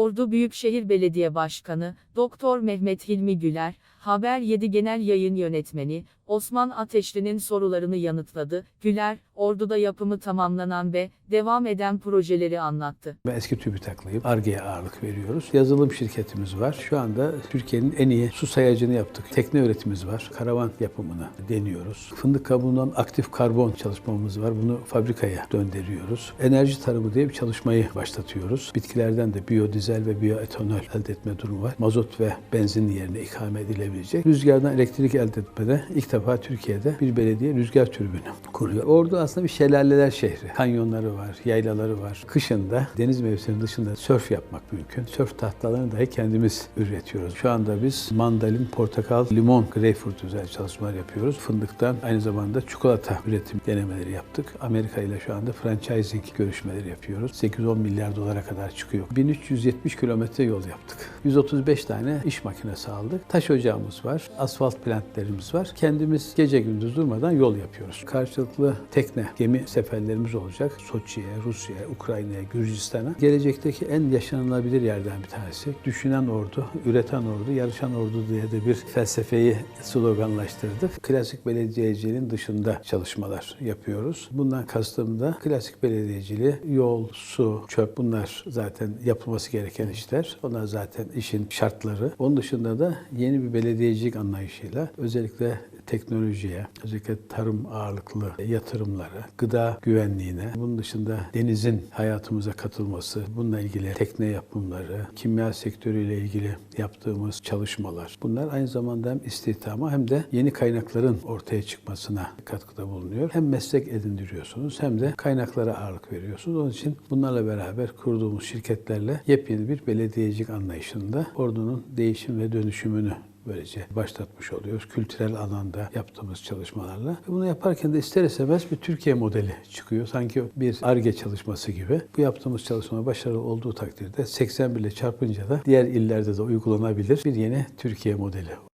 Ordu Büyükşehir Belediye Başkanı, Doktor Mehmet Hilmi Güler, Haber 7 Genel Yayın Yönetmeni, Osman Ateşli'nin sorularını yanıtladı. Güler, Ordu'da yapımı tamamlanan ve devam eden projeleri anlattı. Ben eski TÜBİTAK'lıyım. ARGE'ye ağırlık veriyoruz. Yazılım şirketimiz var. Şu anda Türkiye'nin en iyi su sayacını yaptık. Tekne üretimimiz var. Karavan yapımını deniyoruz. Fındık kabuğundan aktif karbon çalışmamız var. Bunu fabrikaya döndürüyoruz. Enerji tarımı diye bir çalışmayı başlatıyoruz. Bitkilerden de biyodizel ve biyoetanol elde etme durumu var. Mazot ve benzin yerine ikame edilebilecek. Rüzgardan elektrik elde etmede ilk defa Türkiye'de bir belediye rüzgar türbünü kuruyor. Ordu aslında bir şelaleler şehri. Kanyonları var, yaylaları var. Kışında deniz mevsiminin dışında sörf yapmak mümkün. Sörf tahtalarını dahi kendimiz üretiyoruz. Şu anda biz mandalin, portakal, limon, greyfurt üzerine çalışmalar yapıyoruz. Fındıktan aynı zamanda çikolata üretim denemeleri yaptık. Amerika ile şu anda franchising görüşmeleri yapıyoruz. 8-10 milyar dolara kadar çıkıyor. 1370 kilometre yol yaptık. 135 tane iş makinesi aldık. Taş ocağımız var, asfalt plantlerimiz var. Kendimiz gece gündüz durmadan yol yapıyoruz. Karşılıklı tekne, gemi seferlerimiz olacak. Soçi'ye, Rusya'ya, Ukrayna'ya, Gürcistan'a. Gelecekteki en yaşanılabilir yerden bir tanesi. Düşünen ordu, üreten ordu, yarışan ordu diye de bir felsefeyi sloganlaştırdık. Klasik belediyeciliğin dışında çalışmalar yapıyoruz. Bundan kastım da klasik belediyeciliği, yol, su, çöp bunlar zaten yapılması gereken işler. Onlar zaten işin şartları. Onun dışında da yeni bir belediyecilik anlayışıyla özellikle teknolojiye, özellikle tarım ağırlıklı yatırımlara, gıda güvenliğine, bunun dışında denizin hayatımıza katılması, bununla ilgili tekne yapımları, kimya sektörüyle ilgili yaptığımız çalışmalar. Bunlar aynı zamanda hem istihdama hem de yeni kaynakların ortaya çıkmasına katkıda bulunuyor. Hem meslek edindiriyorsunuz hem de kaynaklara ağırlık veriyorsunuz. Onun için bunlarla beraber kurduğumuz şirketlerle yepyeni bir belediyecilik anlayışında ordunun değişim ve dönüşümünü böylece başlatmış oluyoruz. Kültürel alanda yaptığımız çalışmalarla. Bunu yaparken de ister istemez bir Türkiye modeli çıkıyor. Sanki bir ARGE çalışması gibi. Bu yaptığımız çalışma başarılı olduğu takdirde 81 ile çarpınca da diğer illerde de uygulanabilir bir yeni Türkiye modeli